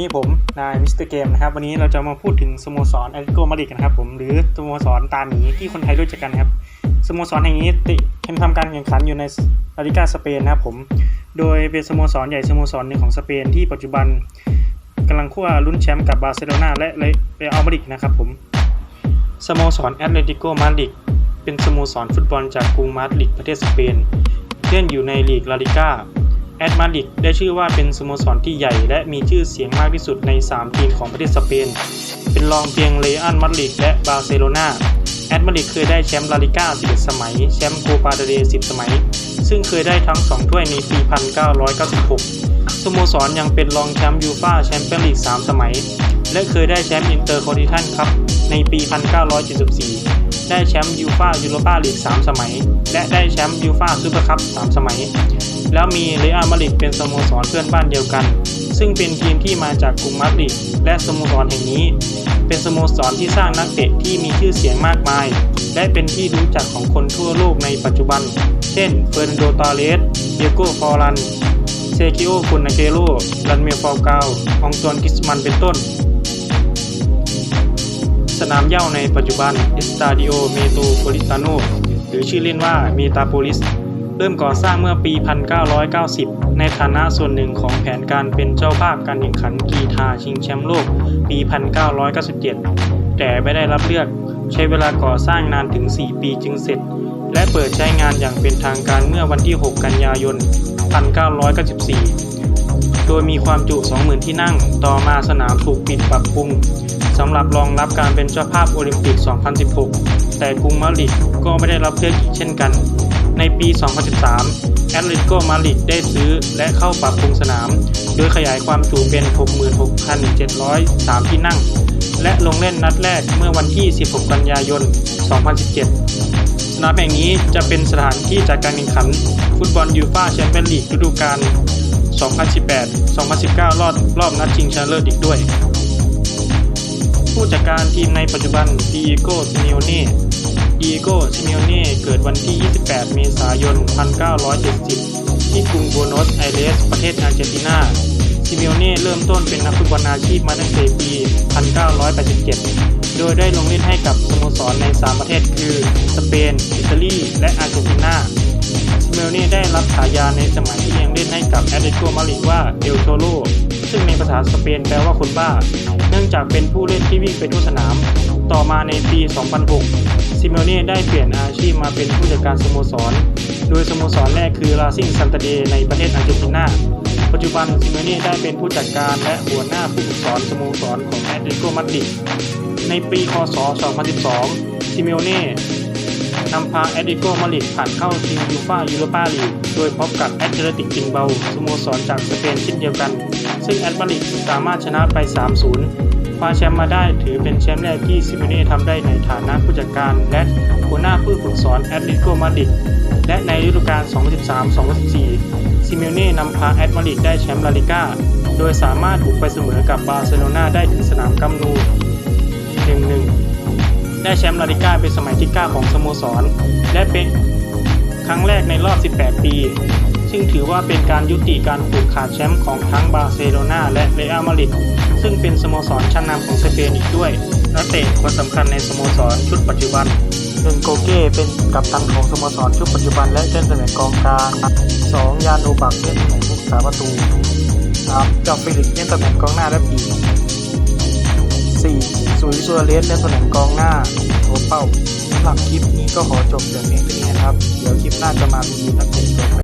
นี้ผมนายมิสเตอร์เกมนะครับวันนี้เราจะมาพูดถึงสโมสรแอตเลติโกมาดริดนะครับผมหรือสโมสรตาหมีที่คนไทยรู้จักกันนะครับสโมสรแห่งนี้ติทำการแข่งขันอยู่ในลาลิกาสเปนนะครับผมโดยเป็นสโมสรใหญ่สโมสรหนึ่งของสเปนที่ปัจจุบันกำลังคั่วลุ้นแชมป์กับบาร์เซโลนาและเรอัลมาดริดนะครับผมสโมสรแอตเลติโกมาดริดเป็นสโมสรฟุตบอลจากกรุงมาดริดประเทศสเปนเล่นอยู่ในลีกลาลิก้า แอตมาดริดได้ชื่อว่าเป็นสโมสรที่ใหญ่ และมีชื่อเสียงมากที่สุดใน 3 ทีมของประเทศสเปน เป็นรองเพียงเรอัลมาดริดและบาร์เซโลนาแอตมาดริดเคยได้แชมป์ลาลิก้า 11 สมัย แชมป์โคปาเดเร10 สมัย ซึ่งเคยได้ทั้ง 2 ถ้วยในปี 1996 สโมสรยังเป็นรองแชมป์ยูฟ่าแชมเปี้ยนลีก 3 สมัย และเคยได้แชมป์อินเตอร์คอนติเนนตัลคัพในปี 1974 ได้แชมป์ยูฟ่ายูโรปาลีก 3 สมัย และได้แชมป์ยูฟ่าซูเปอร์คัพ 3 สมัย แล้วมีเรอัลมาดริดเป็นสโมสรเพื่อนบ้านเดียวกัน ซึ่งเป็นทีมที่มาจากกรุงมาดริดและสโมสรแห่งนี้ เป็นสโมสรที่สร้างนักเตะที่มีชื่อเสียงมากมาย และเป็นที่รู้จักของคนทั่วโลกในปัจจุบัน เช่นเฟอร์นันโดตอเรสเดียโกฟอรันเซคิโอคุนนาเกโรลันเมลฟอลกาองตวนกิสมันเป็นต้น สนามเย้าในปัจจุบัน e s t a d i o Metropolitano หรือชื่อเล่นว่า Metapolis เริ่มก่อสร้างเมื่อปี 1990 ในฐานะส่วนหนึ่งของแผนการเป็นเจ้าภาพการแข่งขันกีฬาชิงแชมป์โลกปี 1997 แต่ไม่ได้รับเลือก ใช้เวลาก่อสร้างนานถึง 4 ปีจึงเสร็จ และเปิดใช้งานอย่างเป็นทางการเมื่อวันที่ 6 กันยายน 1994 โดยมีความจุ 20,000 ที่นั่ง ต่อมาสนามถูกปิดปรับปรุงสำหรับรองรับการเป็นเจ้าภาพโอลิมปิก 2016 แต่กรุงมาดริดก็ไม่ได้รับเลือกอีกเช่นกัน ในปี 2013 แอตเลติโกมาดริดได้ซื้อและเข้าปรับปรุงสนาม โดยขยายความจุเป็น 66,703 ที่นั่ง และลงเล่นนัดแรกเมื่อวันที่ 16 กันยายน 2017 สนามแห่งนี้จะเป็นสถานที่จัดการแข่งขัน ฟุตบอลยูฟ่าแชมเปี้ยนลีกฤดูกาล 2018-2019 รอบรอบนัดชิงชนะเลิศอีกด้วย ผู้จัดการทีมในปัจจุบันดีโก้ซิเมโอเน่ วันที่ 28 เมษายน 1970 ที่กรุงโบโนสไอเรสประเทศอาร์เจนตินาซิเมโอเน่เริ่มต้นเป็นนักฟุตบอลอาชีพมาตั้งแต่ปี 1987 โดยได้ลงเล่นให้กับสโมสรใน 3 ประเทศคือ สเปน อิตาลี และอาร์เจนตินาซิเมโอเน่ได้รับฉายาในสมัยที่ยังเล่นให้กับแอตเลติโกมาดริดว่าเอลโชโลซึ่งในภาษาสเปนแปลว่าคนบ้า เนื่องจากเป็นผู้เล่นที่วิ่งไปทั่วสนาม ต่อมาในปี 2006 ซิเมโอเน่ได้เปลี่ยนอาชีพมาเป็นผู้จัดการสโมสร โดยสโมสรแรกคือลาซิงซันตาเดในประเทศอาร์เจนตินา ปัจจุบันซิเมโอเน่ได้เป็นผู้จัดการและหัวหน้าผู้ฝึกสอนสโมสรของแอตเลติโกมาดริดในปี คศ 2012 ซิเมโอเน่ นำพาแอตเลติโกมาดริดผ่านเข้าชิงยูฟ่ายูโรปาลีก โดยพบกับแอตเลติกบิงเบาสโมสรจากสเปนเช่นเดียวกัน ซึ่งแอตมาดริดสามารถชนะไป 3-0 คว้าแชมป์มาได้ถือเป็นแชมป์แรกที่ซิเมเน่ทำได้ในฐานะผู้จัดการ และหัวหน้าผู้ฝึกสอนแอตเลติโกมาดริด และในฤดูกาล 2013-2014 ซิเมเน่นำพาแอตมาดริดได้แชมป์ลาลิก้า โดยสามารถบุกไปเสมอกับบาร์เซโลนาได้ถึงสนามกัมนู ได้แชมป์ลาลิก้าเป็นสมัยที่ 9 ของสโมสร และเป็นครั้งแรกในรอบ 18 ปี ซึ่งถือว่าเป็นการยุติการผูกขาดแชมป์ของทั้งบาร์เซโลนาและเรอัลมาดริดซึ่งเป็นสโมสรชั้นนำของสเปนอีกด้วยนักเตะคนสำคัญในสโมสรชุดปัจจุบันหนึ่งโกเก้เป็นกัปตันของสโมสรชุดปัจจุบันและเล่นตำแหน่งกองกลาง 2. ยานโอบักเล่นตำแหน่งผู้รักษาประตู 3. จอมฟิลิปเล่นตำแหน่งกองหน้าและปีก 4. สุ ริสุรเลสเล่นตำแหน่งกองหน้าหัวเป้าสำหรับคลิปนี้ก็ขอจบเพียงเท่านี้นะครับ เดี๋ยวคลิปหน้าจะมารีวิวนักเตะตัว